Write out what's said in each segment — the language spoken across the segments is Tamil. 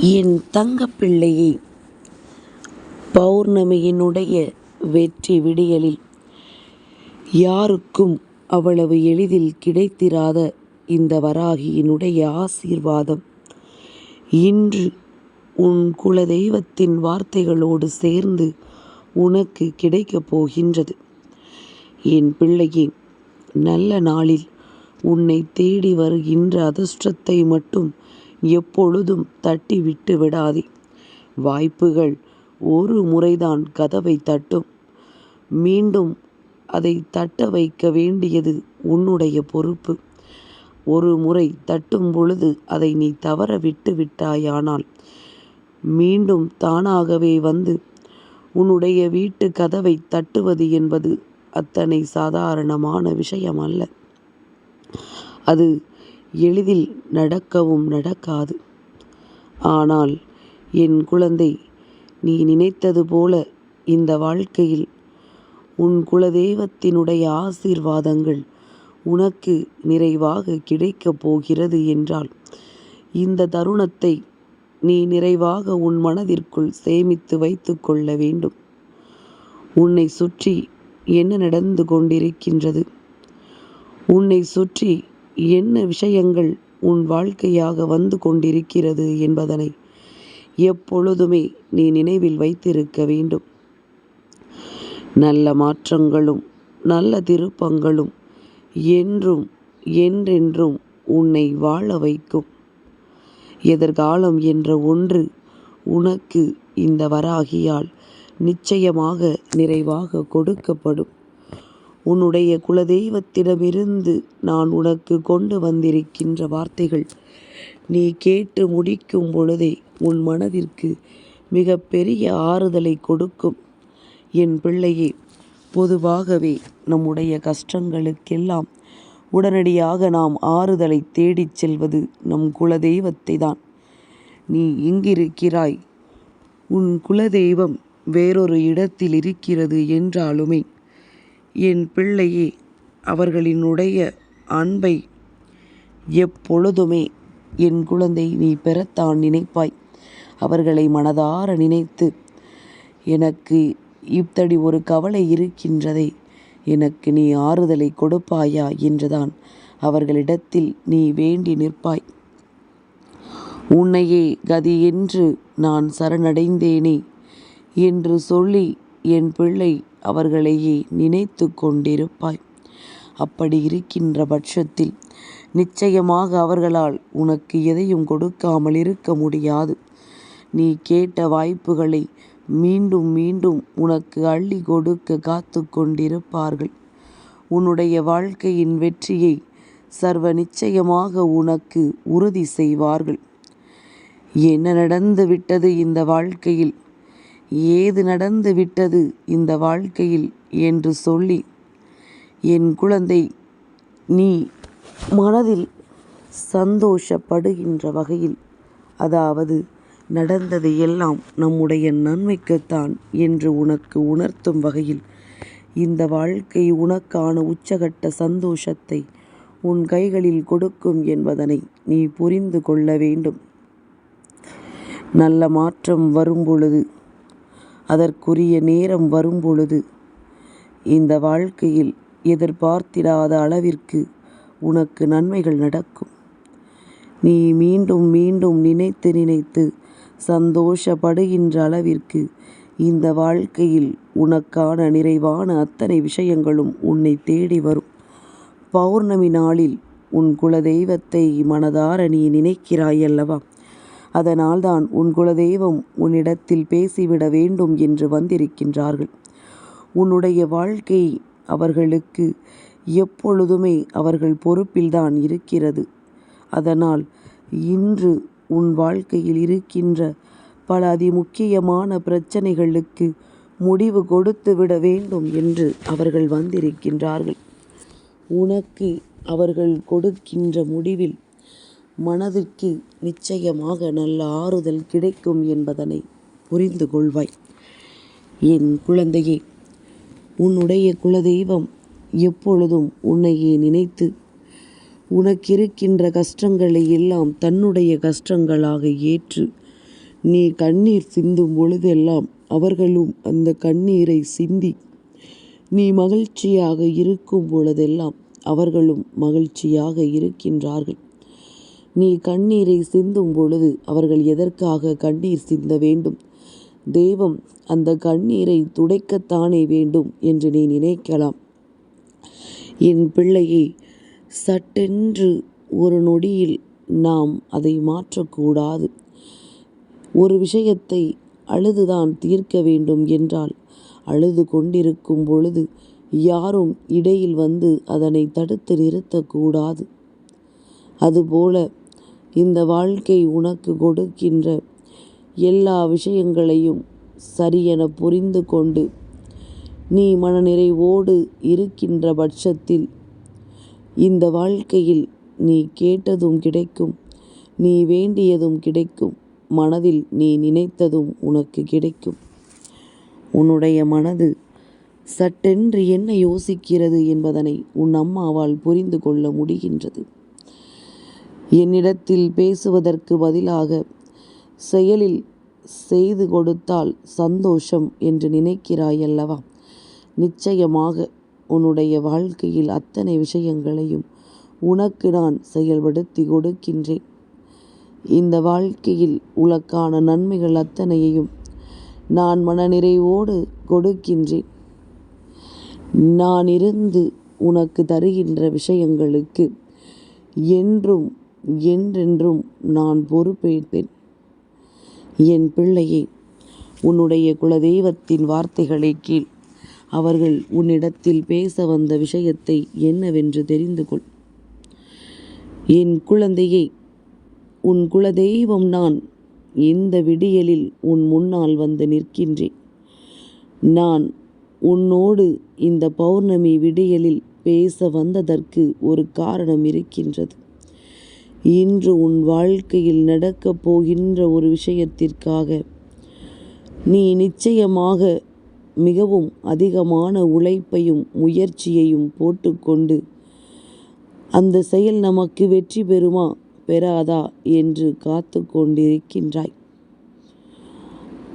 என் தங்கப்பிள்ளையே பௌர்ணமியினுடைய வெற்றி விடியலில் யாருக்கும் அவ்வளவு எளிதில் கிடைத்திராத இந்த வராகியினுடைய ஆசீர்வாதம். இன்று உன் குலதெய்வத்தின் வார்த்தைகளோடு சேர்ந்து உனக்கு கிடைக்கப் போகின்றது. என் பிள்ளையே நல்ல நாளில் உன்னை தேடி வருகின்ற அதிர்ஷ்டத்தை மட்டும் எப்பொழுதும் தட்டி விட்டு விடாதே. வாய்ப்புகள் ஒரு முறைதான் கதவை தட்டும். மீண்டும் அதை தட்ட வைக்க வேண்டியது உன்னுடைய பொறுப்பு. ஒரு முறை தட்டும் பொழுது அதை நீ தவற விட்டு விட்டாயானால் மீண்டும் தானாகவே வந்து உன்னுடைய வீட்டு கதவை தட்டுவது என்பது அத்தனை சாதாரணமான விஷயம் அல்ல அது எளிதில் நடக்கவும் நடக்காது. ஆனால் என் குழந்தை நீ நினைத்தது போல இந்த வாழ்க்கையில் உன் குலதெய்வத்தினுடைய ஆசீர்வாதங்கள் உனக்கு நிறைவாக கிடைக்கப் போகிறது என்றால் இந்த தருணத்தை நீ நிறைவாக உன் மனதிற்குள் சேமித்து வைத்து கொள்ள வேண்டும். உன்னை சுற்றி என்ன நடந்து கொண்டிருக்கின்றது? உன்னை சுற்றி என்ன விஷயங்கள் உன் வாழ்க்கையாக வந்து கொண்டிருக்கிறது என்பதனை எப்பொழுதுமே நீ நினைவில் வைத்திருக்க வேண்டும். நல்ல மாற்றங்களும் நல்ல திருப்பங்களும் என்றும் என்றென்றும் உன்னை வாழ வைக்கும். எதிர்காலம் என்ற ஒன்று உனக்கு இந்த வராகியால் நிச்சயமாக நிறைவாக கொடுக்கப்படும். உன்னுடைய குலதெய்வத்திடமிருந்து நான் உனக்கு கொண்டு வந்திருக்கின்ற வார்த்தைகள் நீ கேட்டு முடிக்கும் பொழுதே உன் மனதிற்கு மிக பெரிய ஆறுதலை கொடுக்கும். என் பிள்ளையே பொதுவாகவே நம்முடைய கஷ்டங்களுக்கெல்லாம் உடனடியாக நாம் ஆறுதலை தேடிச் செல்வது நம் குலதெய்வத்தை தான் நீ இங்கிருக்கிறாய். உன் குலதெய்வம் வேறொரு இடத்தில் இருக்கிறது என்றாலுமே என் பிள்ளையே அவர்களினுடைய அன்பை எப்பொழுதுமே என் குழந்தை நீ பெறத்தான் நினைப்பாய். அவர்களை மனதார நினைத்து எனக்கு இத்தடி ஒரு கவலை இருக்கின்றதே எனக்கு நீ ஆறுதலை கொடுப்பாயா என்றுதான் அவர்களிடத்தில் நீ வேண்டி நிற்பாய். உன்னையே கதி என்று நான் சரணடைந்தேனே என்று சொல்லி என் பிள்ளை அவர்களையே நினைத்து கொண்டிருப்பாய் அப்படி இருக்கின்ற பட்சத்தில் நிச்சயமாக அவர்களால் உனக்கு எதையும் கொடுக்காமல் இருக்க முடியாது. நீ கேட்ட வாய்ப்புகளை மீண்டும் மீண்டும் உனக்கு அள்ளி கொடுக்க காத்து கொண்டிருப்பார்கள். உன்னுடைய வாழ்க்கையின் வெற்றியை சர்வ நிச்சயமாக உனக்கு உறுதி செய்வார்கள். என்ன நடந்து விட்டது இந்த வாழ்க்கையில்? ஏது நடந்து விட்டது இந்த வாழ்க்கையில் என்று சொல்லி என் குழந்தை நீ மனதில் சந்தோஷப்படுகின்ற வகையில் அதாவது நடந்தது எல்லாம் நம்முடைய நன்மைக்குத்தான் என்று உனக்கு உணர்த்தும் வகையில் இந்த வாழ்க்கை உனக்கான உச்சகட்ட சந்தோஷத்தை உன் கைகளில் கொடுக்கும் என்பதனை நீ புரிந்து கொள்ள வேண்டும். நல்ல மாற்றம் வரும் பொழுது அதற்குரிய நேரம் வரும்பொழுது இந்த வாழ்க்கையில் எதிர்பார்த்திடாத அளவிற்கு உனக்கு நன்மைகள் நடக்கும். நீ மீண்டும் மீண்டும் நினைத்து நினைத்து சந்தோஷப்படுகின்ற அளவிற்கு இந்த வாழ்க்கையில் உனக்கான நிறைவான அத்தனை விஷயங்களும் உன்னை தேடி வரும். பௌர்ணமி நாளில் உன் குலதெய்வத்தை மனதார நீ நினைக்கிறாய் அல்லவா அதனால்தான் உன் குலதெய்வம் உன்னிடத்தில் பேசிவிட வேண்டும் என்று வந்திருக்கின்றார்கள். உன்னுடைய வாழ்க்கை அவர்களுக்கு எப்பொழுதுமே அவர்கள் பொறுப்பில்தான் இருக்கிறது. அதனால் இன்று உன் வாழ்க்கையில் இருக்கின்ற பல அதிமுக்கியமான பிரச்சனைகளுக்கு முடிவு கொடுத்து விட வேண்டும் என்று அவர்கள் வந்திருக்கின்றார்கள். உனக்கு அவர்கள் கொடுக்கின்ற முடிவில் மனதிற்கு நிச்சயமாக நல்ல ஆறுதல் கிடைக்கும் என்பதனை புரிந்து கொள்வாய். என் குழந்தையே உன்னுடைய குலதெய்வம் எப்பொழுதும் உன்னையே நினைத்து உனக்கிருக்கின்ற கஷ்டங்களை எல்லாம் தன்னுடைய கஷ்டங்களாக ஏற்று நீ கண்ணீர் சிந்தும் பொழுதெல்லாம் அவர்களும் அந்த கண்ணீரை சிந்தி நீ மகிழ்ச்சியாக இருக்கும் பொழுதெல்லாம் அவர்களும் மகிழ்ச்சியாக இருக்கின்றார்கள். நீ கண்ணீரை சிந்தும் பொழுது அவர்கள் எதற்காக கண்ணீர் சிந்த வேண்டும்? தெய்வம் அந்த கண்ணீரை துடைக்கத்தானே வேண்டும் என்று நீ நினைக்கலாம். என் பிள்ளையை சட்டென்று ஒரு நொடியில் நாம் அதை மாற்றக்கூடாது. ஒரு விஷயத்தை அழுதுதான் தீர்க்க வேண்டும் என்றால் அழுது கொண்டிருக்கும் பொழுது யாரும் இடையில் வந்து அதனை தடுத்து நிறுத்தக்கூடாது. அதுபோல இந்த வாழ்க்கை உனக்கு கொடுக்கின்ற எல்லா விஷயங்களையும் சரியென புரிந்து கொண்டு நீ மனநிறைவோடு இருக்கின்ற பட்சத்தில் இந்த வாழ்க்கையில் நீ கேட்டதும் கிடைக்கும் நீ வேண்டியதும் கிடைக்கும் மனதில் நீ நினைத்ததும் உனக்கு கிடைக்கும். உன்னுடைய மனது சட்டென்று என்ன யோசிக்கிறது என்பதனை உன் அம்மாவால் புரிந்து கொள்ள முடிகின்றது. என்னிடத்தில் பேசுவதற்கு பதிலாக செயலில் செய்து கொடுத்தால் சந்தோஷம் என்று நினைக்கிறாய் அல்லவா நிச்சயமாக உன்னுடைய வாழ்க்கையில் அத்தனை விஷயங்களையும் உனக்கு நான் செயல்படுத்தி கொடுக்கின்றேன். இந்த வாழ்க்கையில் உனக்கான நன்மைகள் அத்தனையையும் நான் மனநிறைவோடு கொடுக்கின்றேன். நான் இருந்து உனக்கு தருகின்ற விஷயங்களுக்கு என்றும் என்றென்றும் நான் பொறுப்பேற்பேன் என் பிள்ளையே உன்னுடைய குலதெய்வத்தின் வார்த்தைகளை கீழ் அவர்கள் உன்னிடத்தில் பேச வந்த விஷயத்தை என்னவென்று தெரிந்து கொள். என் குழந்தையே உன் குலதெய்வம் நான் இந்த விடியலில் உன் முன்னால் வந்து நிற்கின்றேன்? நான் உன்னோடு இந்த பௌர்ணமி விடியலில் பேச வந்ததற்கு ஒரு காரணம் இருக்கின்றது. இன்று உன் வாழ்க்கையில் நடக்கப் போகின்ற ஒரு விஷயத்திற்காக நீ நிச்சயமாக மிகவும் அதிகமான உழைப்பையும் முயற்சியையும் போட்டுக்கொண்டு அந்த செயல் நமக்கு வெற்றி பெறுமா பெறாதா என்று காத்து கொண்டிருக்கின்றாய்.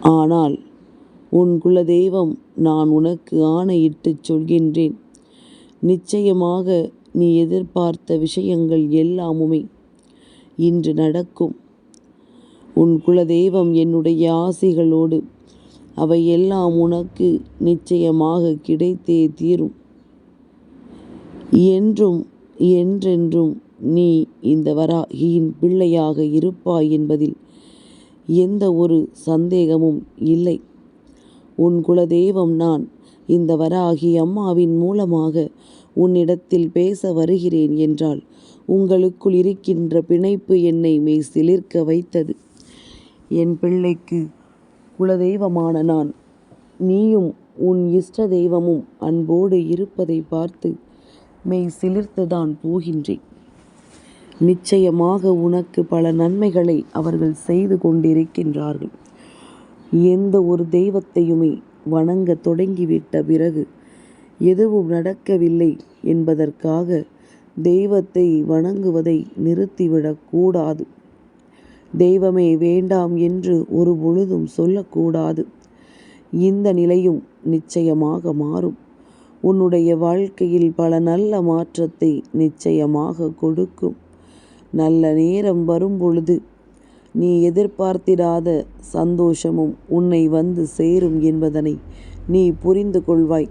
ஆனால் உன் குலதெய்வம் நான் உனக்கு ஆணையிட்டு சொல்கின்றேன். நிச்சயமாக நீ எதிர்பார்த்த விஷயங்கள் எல்லாமுமே இன்று நடக்கும். உன் குலதெய்வம் என்னுடைய ஆசைகளோடு அவை எல்லாம் உனக்கு நிச்சயமாக கிடைத்தே தீரும். என்றும் என்றென்றும் நீ இந்த வராகியின் பிள்ளையாக இருப்பாய் என்பதில் எந்த ஒரு சந்தேகமும் இல்லை. உன் குலதெய்வம் நான் இந்த வராகி அம்மாவின் மூலமாக உன்னிடத்தில் பேச வருகிறேன் என்றால் உங்களுக்குள் இருக்கின்ற பிணைப்பு என்னை மெய் சிலிர்க்க வைத்தது. என் பிள்ளைக்கு குலதெய்வமான நான். நீயும் உன் இஷ்ட தெய்வமும் அன்போடு இருப்பதை பார்த்து மெய் சிலிர்த்துதான் போகின்றேன். நிச்சயமாக உனக்கு பல நன்மைகளை அவர்கள் செய்து கொண்டிருக்கின்றார்கள். எந்த ஒரு தெய்வத்தையுமே வணங்க தொடங்கிவிட்ட பிறகு எதுவும் நடக்கவில்லை என்பதற்காக தெய்வத்தை வணங்குவதை நிறுத்திவிடக்கூடாது தெய்வமே வேண்டாம் என்று ஒரு பொழுதும் சொல்லக்கூடாது. இந்த நிலையும் நிச்சயமாக மாறும். உன்னுடைய வாழ்க்கையில் பல நல்ல மாற்றத்தை நிச்சயமாக கொடுக்கும். நல்ல நேரம் வரும் பொழுது நீ எதிர்பார்த்திடாத சந்தோஷமும் உன்னை வந்து சேரும் என்பதனை நீ புரிந்து கொள்வாய்.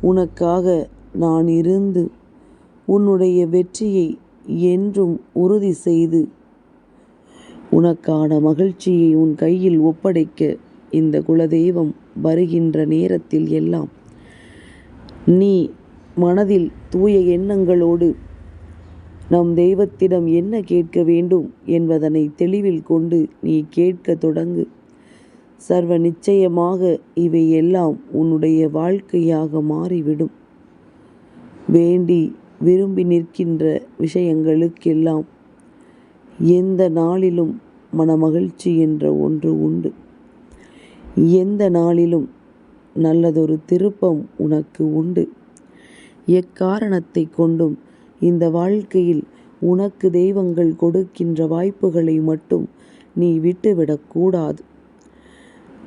உனக்காக நான் இருந்து உன்னுடைய வெற்றியை என்றும் உறுதி செய்து உனக்கான மகிழ்ச்சியை உன் கையில் ஒப்படைக்க இந்த குலதெய்வம் வருகின்ற நேரத்தில் எல்லாம் நீ மனதில் தூய எண்ணங்களோடு நம் தெய்வத்திடம் என்ன கேட்க வேண்டும் என்பதனை தெளிவில் கொண்டு நீ கேட்க தொடங்கு. சர்வ நிச்சயமாக இவை எல்லாம் உன்னுடைய வாழ்க்கையாக மாறிவிடும். வேண்டி விரும்பி நிற்கின்ற விஷயங்களுக்கெல்லாம் எந்த நாளிலும் மனமகிழ்ச்சி என்ற ஒன்று உண்டு. எந்த நாளிலும் நல்லதொரு திருப்பம் உனக்கு உண்டு. எக்காரணத்தை கொண்டும் இந்த வாழ்க்கையில் உனக்கு தெய்வங்கள் கொடுக்கின்ற வாய்ப்புகளை மட்டும் நீ விட்டுவிடக்கூடாது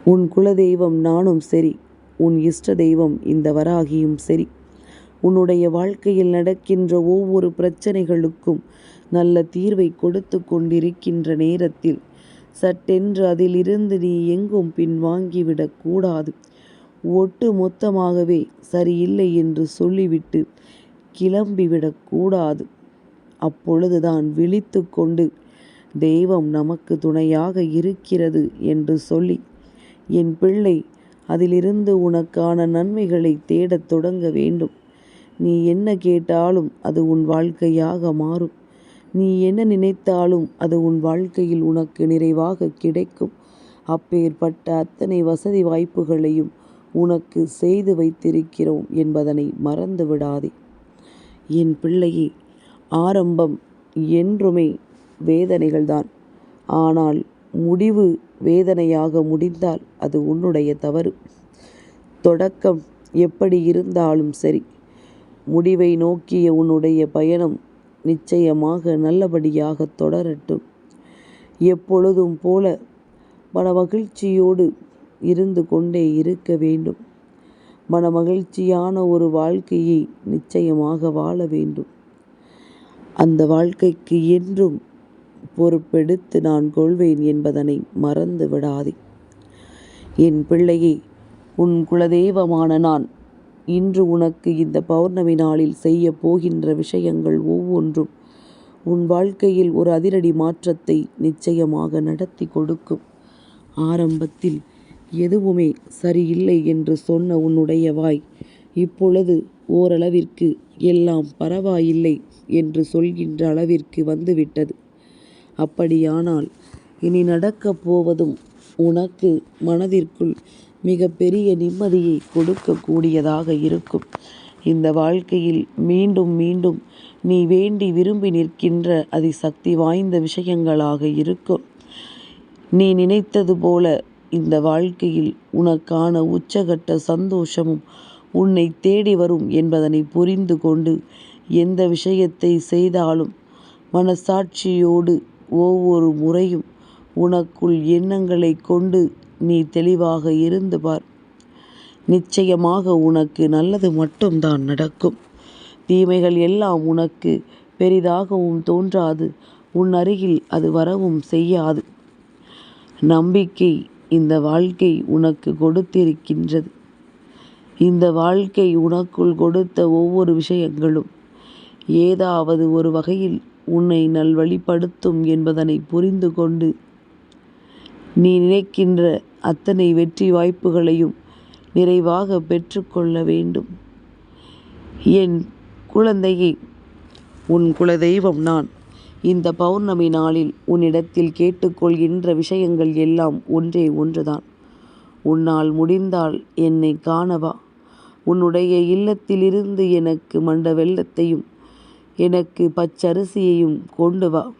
உன் குலதெய்வம் நானும் சரி உன் இஷ்ட தெய்வம் இந்த வராகியும் சரி. உன்னுடைய வாழ்க்கையில் நடக்கின்ற ஒவ்வொரு பிரச்சனைகளுக்கும் நல்ல தீர்வை கொடுத்து கொண்டிருக்கின்ற நேரத்தில் சட்டென்று அதிலிருந்து நீ எங்கும் பின்வாங்கிவிடக்கூடாது ஒட்டு மொத்தமாகவே சரியில்லை என்று சொல்லிவிட்டு கிளம்பிவிடக் கூடாது. அப்பொழுதுதான் விழித்து கொண்டு தெய்வம் நமக்கு துணையாக இருக்கிறது என்று சொல்லி என் பிள்ளை அதிலிருந்து உனக்கான நன்மைகளை தேடத் தொடங்க வேண்டும். நீ என்ன கேட்டாலும் அது உன் வாழ்க்கையாக மாறும். நீ என்ன நினைத்தாலும் அது உன் வாழ்க்கையில் உனக்கு நிறைவாக கிடைக்கும். அப்பேற்பட்ட அத்தனை வசதி வாய்ப்புகளையும் உனக்கு செய்து வைத்திருக்கிறோம் என்பதனை மறந்து விடாதே என் பிள்ளையே ஆரம்பம் என்றுமே வேதனைகள்தான். ஆனால் முடிவு வேதனையாக முடிந்தால் அது உன்னுடைய தவறு. தொடக்கம் எப்படி இருந்தாலும் சரி முடிவை நோக்கிய உன்னுடைய பயணம் நிச்சயமாக நல்லபடியாக தொடரட்டும். எப்பொழுதும் போல மனமகிழ்ச்சியோடு இருந்து கொண்டே இருக்க வேண்டும். மனமகிழ்ச்சியான ஒரு வாழ்க்கையை நிச்சயமாக வாழ வேண்டும். அந்த வாழ்க்கைக்கு என்றும் பொறுப்பெடுத்து நான் கொள்வேன் என்பதனை மறந்து விடாதே. என் பிள்ளையே உன் குலதெய்வமான நான் இன்று உனக்கு இந்த பௌர்ணமி நாளில் செய்ய போகின்ற விஷயங்கள் ஒவ்வொன்றும் உன் வாழ்க்கையில் ஒரு அதிரடி மாற்றத்தை நிச்சயமாக நடத்தி கொடுக்கும். ஆரம்பத்தில் எதுவுமே சரியில்லை என்று சொன்ன உன்னுடைய வாய் இப்பொழுது ஓரளவிற்கு எல்லாம் பரவாயில்லை என்று சொல்கின்ற அளவிற்கு வந்துவிட்டது. அப்படியானால் இனி நடக்கப் போவதும் உனக்கு மனதிற்குள் மிக பெரிய நிம்மதியை கொடுக்கக்கூடியதாக இருக்கும். இந்த வாழ்க்கையில் மீண்டும் மீண்டும் நீ வேண்டி விரும்பி நிற்கின்ற அதிசக்தி வாய்ந்த விஷயங்களாக இருக்கும். நீ நினைத்தது போல இந்த வாழ்க்கையில் உனக்கான உச்சகட்ட சந்தோஷமும் உன்னை தேடி வரும் என்பதனை புரிந்து கொண்டு எந்த விஷயத்தை செய்தாலும் மனசாட்சியோடு ஒவ்வொரு முறையும் உனக்குள் எண்ணங்களை கொண்டு நீ தெளிவாக இருந்து பார். நிச்சயமாக உனக்கு நல்லது மட்டும்தான் நடக்கும். தீமைகள் எல்லாம் உனக்கு பெரிதாகவும் தோன்றாது. உன் அருகில் அது வரவும் செய்யாது. நம்பிக்கை இந்த வாழ்க்கை உனக்கு கொடுத்திருக்கின்றது. இந்த வாழ்க்கை உனக்குள் கொடுத்த ஒவ்வொரு விஷயங்களும் ஏதாவது ஒரு வகையில் உன்னை நல்வழிப்படுத்தும் என்பதனை புரிந்து கொண்டு நீ நினைக்கின்ற அத்தனை வெற்றி வாய்ப்புகளையும் நிறைவாக பெற்றுக்கொள்ள வேண்டும். என் குழந்தையை உன் குலதெய்வம் நான் இந்த பௌர்ணமி நாளில் உன்னிடத்தில் கேட்டுக்கொள்கின்ற விஷயங்கள் எல்லாம் ஒன்றே ஒன்றுதான். உன்னால் முடிந்தால் என்னை காணவா? உன்னுடைய இல்லத்திலிருந்து எனக்கு மண்ட வெள்ளத்தையும் எனக்கு பச்சரிசியையும் கொண்டு வா.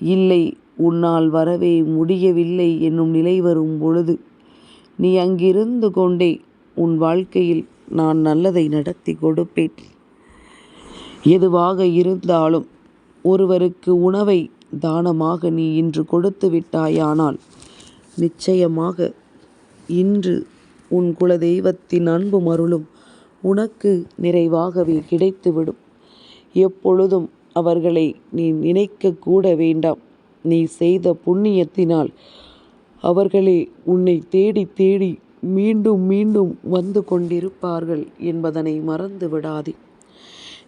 இல்லை உன்னால் வரவே முடியவில்லை என்னும் நிலை வரும் பொழுது நீ அங்கிருந்து கொண்டே உன் வாழ்க்கையில் நான் நல்லதை நடத்தி கொடுப்பேன். எதுவாக இருந்தாலும் ஒருவருக்கு உணவை தானமாக நீ இன்று கொடுத்து விட்டாயானால் நிச்சயமாக இன்று உன் குலதெய்வத்தின் அன்பும் அருளும் உனக்கு நிறைவாகவே கிடைத்துவிடும். எப்பொழுதும் அவர்களை நீ நினைக்க கூட வேண்டாம். நீ செய்த புண்ணியத்தினால் அவர்களே உன்னை தேடி தேடி மீண்டும் மீண்டும் வந்து கொண்டிருப்பார்கள் என்பதனை மறந்து விடாதே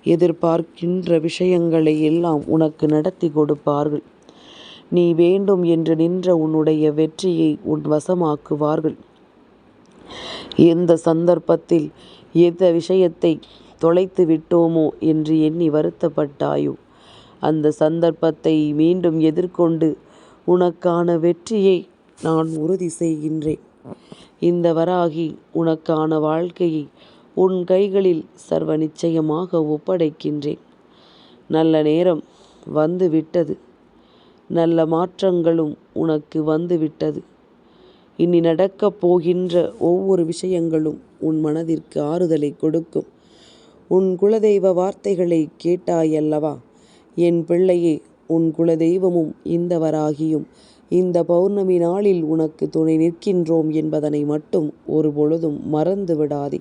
எதிர்பார்க்கின்ற விஷயங்களை எல்லாம் உனக்கு நடத்தி கொடுப்பார்கள். நீ வேண்டும் என்று நின்ற உன்னுடைய வெற்றியை உன் வசமாக்குவார்கள். எந்த சந்தர்ப்பத்தில் எந்த விஷயத்தை தொலைத்து விட்டோமோ என்று எண்ணி வருத்தப்பட்டாயோ அந்த சந்தர்ப்பத்தை மீண்டும் எதிர்கொண்டு உனக்கான வெற்றியை நான் உறுதி செய்கின்றேன். இந்த வராகி உனக்கான வாழ்க்கையை உன் கைகளில் சர்வ நிச்சயமாக ஒப்படைக்கின்றேன். நல்ல நேரம் வந்து விட்டது நல்ல மாற்றங்களும் உனக்கு வந்து விட்டது இனி நடக்கப் போகின்ற ஒவ்வொரு விஷயங்களும் உன் மனதிற்கு ஆறுதலை கொடுக்கும். உன் குலதெய்வ வார்த்தைகளை கேட்டாயல்லவா? என் பிள்ளையே உன் குலதெய்வமும் இந்தவராகியும் இந்த பௌர்ணமி நாளில் உனக்கு துணை நிற்கின்றோம் என்பதனை மட்டும் ஒரு பொழுதும் மறந்து விடாதே